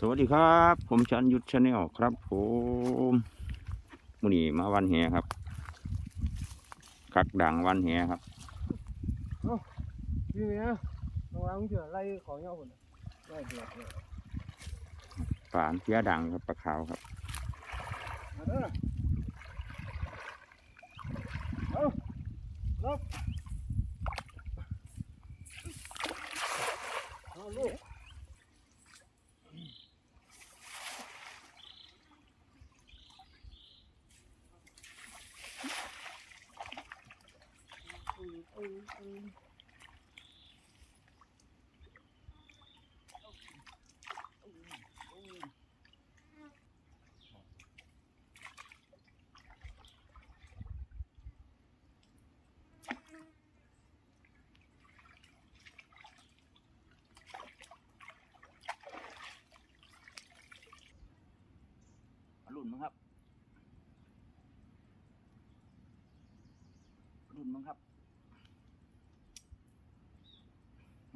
สวัสดีครับ ผมชันยุทธชาแนลครับ ผมมุนีมาวันแหครับคักดังวันแหครับพี่เมียระวังเถอะไล่ของเงาคนน่ะไล่เดือดเลยฝานเพี้ยดังครับปลาขาวครับมาเด้อเอาลบ Mm-hmm.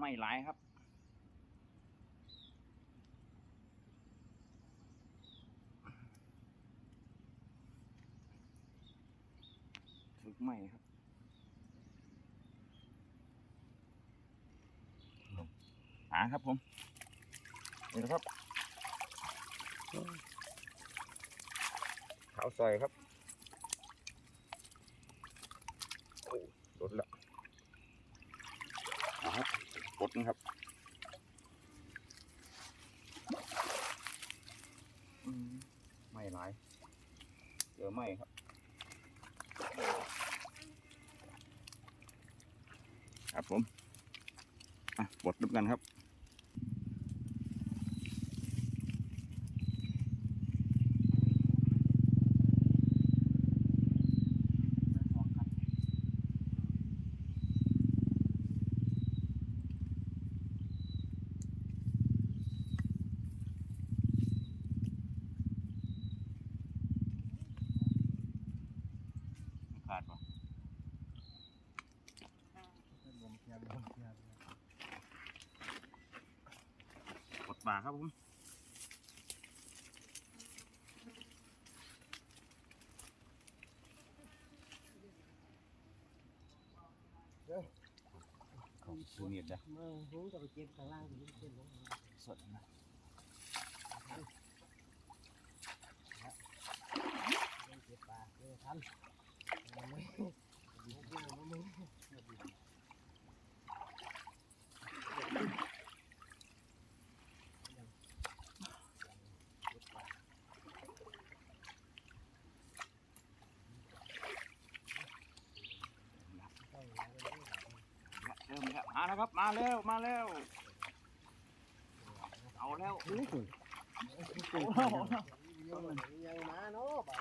ไม่หลายครับถึกไม่ครับหาครับผม นี่นะครับขาวซอยครับ โอ้ลดละนะครับก ดนะครับไม่หลายเดี๋ยวไม่ครับครับผมอะบดด้วยกันครับ ขาดปะลมเทียนลมเทียนกดปากครับผมของซื้อเมียดได้มาหูจะไปเก็บข้างล่างอยู่ที่เส้นลงสดนะเก็บปลาเออทันเอาไหมเอาไหม เริ่มแล้วมาแล้วครับ มาแล้วมาแล้วเอาแล้วยังมาเนาะป่า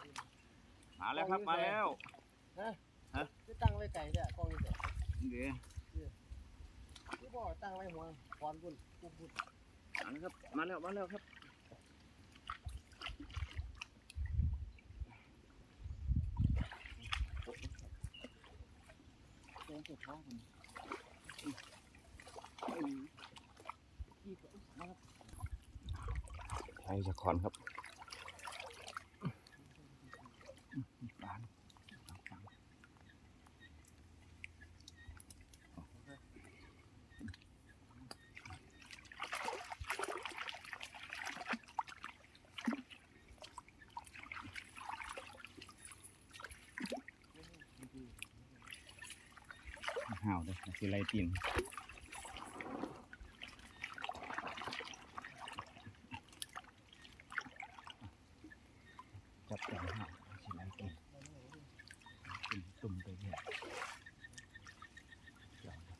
มาแล้วครับมาแล้วคือตั้งไว้ไก่เนี่ยกองนี่เด้อเดี๋ยวคือบ่ตั้งไว้หัวคอนพุ่นปุ๊บปุ๊บมาแล้วครับมาแล้วมาแล้วครับเต็มสุดท้อง พุ่นไอ้จะขอนครับาวเลยสิไรตีนจับใจห่าวสิไรตีนตุ่มไปเนี่ยเดี๋ยวนะ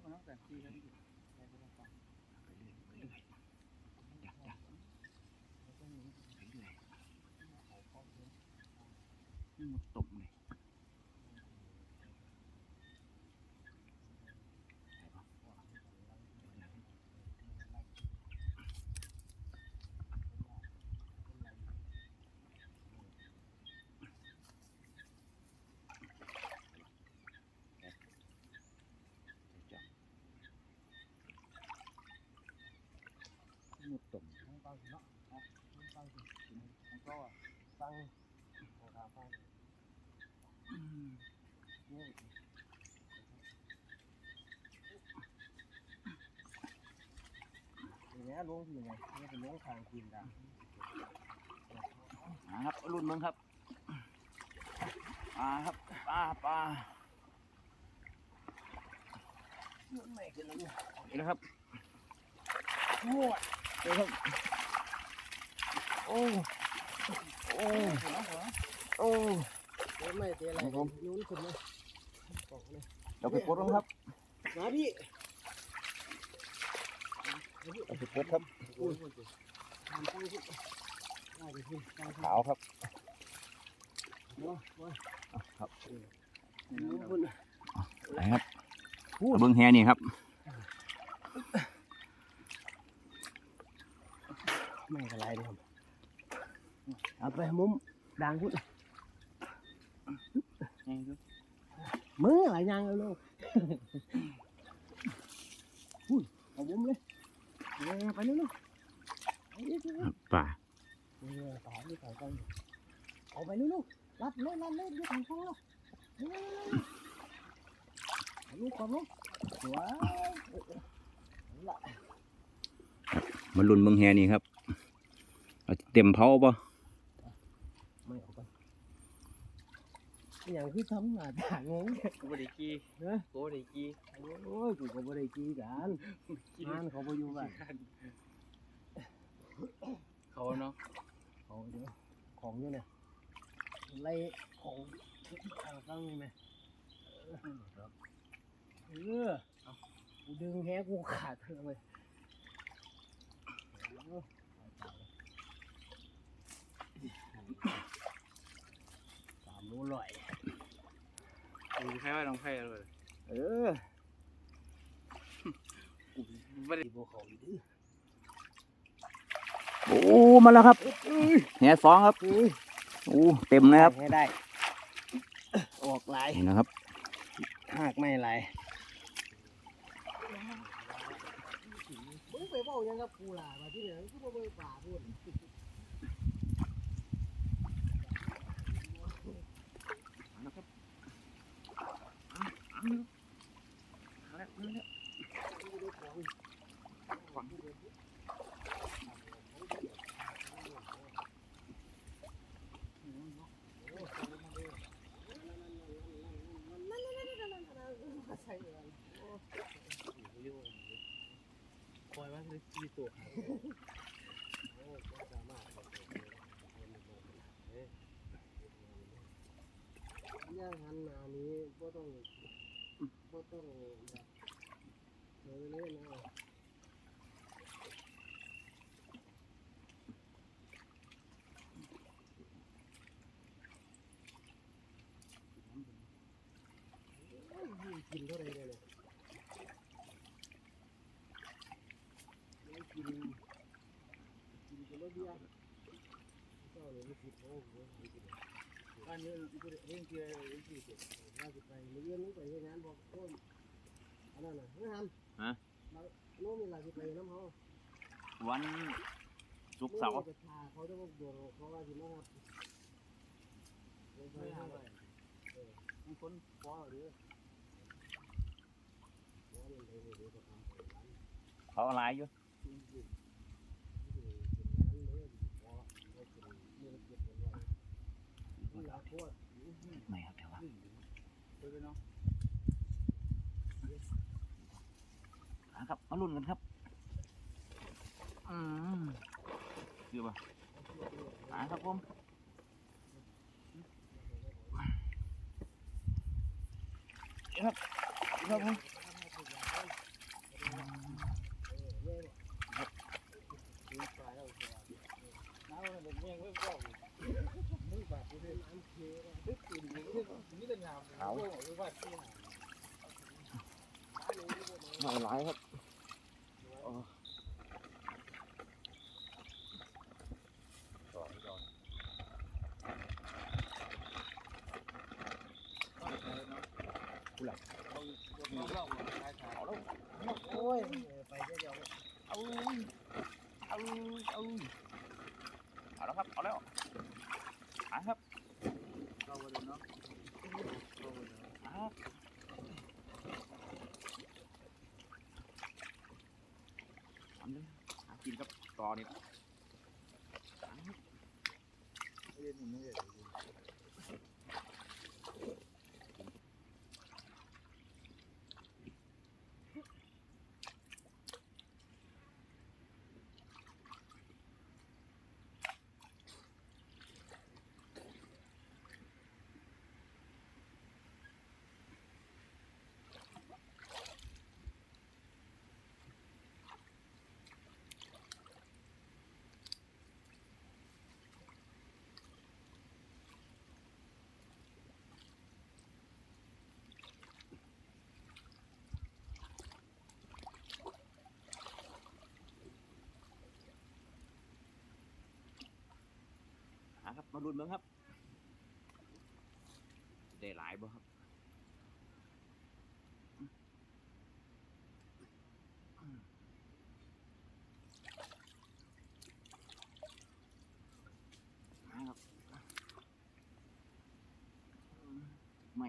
ไปเรื่อยไปเรื่อยจับจับไปเรื่อยนี่มันตกเลยใช่ปะ หนุดตุ่มฟังฟังสิเนาะนะฟังสิฟังก็ฟังฟังฟังนี่ อย่างเงี้ยลงที่ไงนี่เป็นลงทางกินดังนะครับรุ่นมึงครับปลาครับปลาปลาไม่ขึ้นแล้วนี่นี่นะครับโอ้ยนี่ครับโอ้โอ้โอ้เดี๋ยวไม่เดี๋ยวอะไรครับผมนู้นขึ้นเลยเลยเดี๋ยวไปกดลงครับมาพี่ เดี๋ยวไปกดครับอุ้ยทำไปพี่ได้ดิพี่ได้พี่ขาวครับว้าวว้าวครับนู้นขึ้นไหนครับเบิ้งแฮนี่ครับไม่เป็นไรนะครับเอาไปมุมดังพุ่นมือหลายอยางเลยลูกอุ้ยเอามุมเลยเออ ไปนู่นลูกเอาดิสิป่าเออต่อดิต่อกันเอาไปนู่นลูกรับเลยรับเลยยกของเขาเออเอาลูกก่อนลูกสวยมาลุ้นเบิ้งแฮนี่ครับเอาเต็มเผาปะ ไม่เอาไป อย่างที่ทำหน้าตางงกูบ่ได้กี้เนอะกูบ่ได้กี้โอ้ยกูก็บ่ได้จีกันงานเขาบ่อยู่บ้านเขาเนาะเขาเดี๋ยวของอยู่เนี่ยไล่ของทางตั้งนี่ไหมเออเอากูดึงแฮกูขาดเธอเลย เอาสามโลร้อยกูแค่ว่าน้องไผ่เลยเออกูบ่ได้ที่พวกเขาอยู่ดื้อโอ้มาแล้วครับแฮสองครับโอ้เต็มเลยครับให้ได้ ออกลายนี่นะครับหากไม่ลายมึงไปเบ้ายังกับกูล่ะมาที่เหนือกูบ่ เบิ่งป่าพูดคอยว่าจะกี้ตัวโอ้สามารถ ย่างหันหนานี้บ่ต้องบ่ต้องแบบเออเลยนะกินเท่าไรเลยเนี่ยกินกินกันแล้วเดียวเจ้าเลยไม่คิดโอ้โห ไม่กินอันนี้กูได้เห็นคือเห็นคือว่าจะไปเรียนรู้ไปเฮ็ดงานบอกต้นอันนั้นน่ะเฮ้ยฮันฮะโน้มมีหลายสิไปน้ำเขาวันศุกร์เสาร์เขาจะบอกดวงเขาว่าสิมาครับไม่หาหาไปไปมีคนฟ้อหรือเขาอะไรอยู่ ที่ดินที่ดินเป็นร้านเลยพอเขาเป็นเมื่อเก็บเงินไว้ที่อยากโคตร ไม่ครับเดี๋ยวว่าไปไปเนาครับมาลุ้นกันครับ อืมคือป่ะอ่าครับผมครับครับผมน้ำมันเป็นแม่งเพิ่มก็มือบาดกูได้น้ำเคือตึ๊กกูดีนี่แต่งเอาหรือว่าที่ไหนไม่ร้ายครับ โอ้ยไปเดี๋ยว เอาเอา เอาแล้วครับเอาแล้วหาครับ เข้าไปเลยเนาะเข้าไปเลย หาครับามเลยหากินครับต่อนี่ละหาครับเล่นมันไม่ได้เลย มาลุ้นเมืองครับ ได้หลายบ่ครับมาครับไม่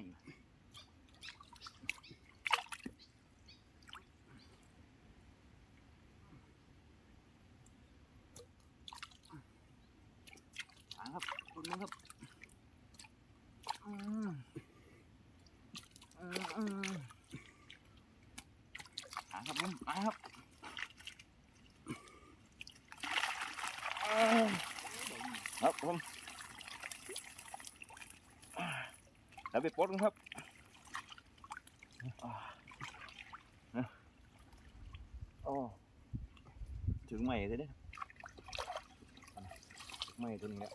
หาครับลุ้นเมืองครับอืมอืมอืมหาครับผมมาครับอ่าครับ ผมแล้วไปปลดครับโอ้ถึงใหม่เลยเนี่ยใหม่ตัวนี้แล้ว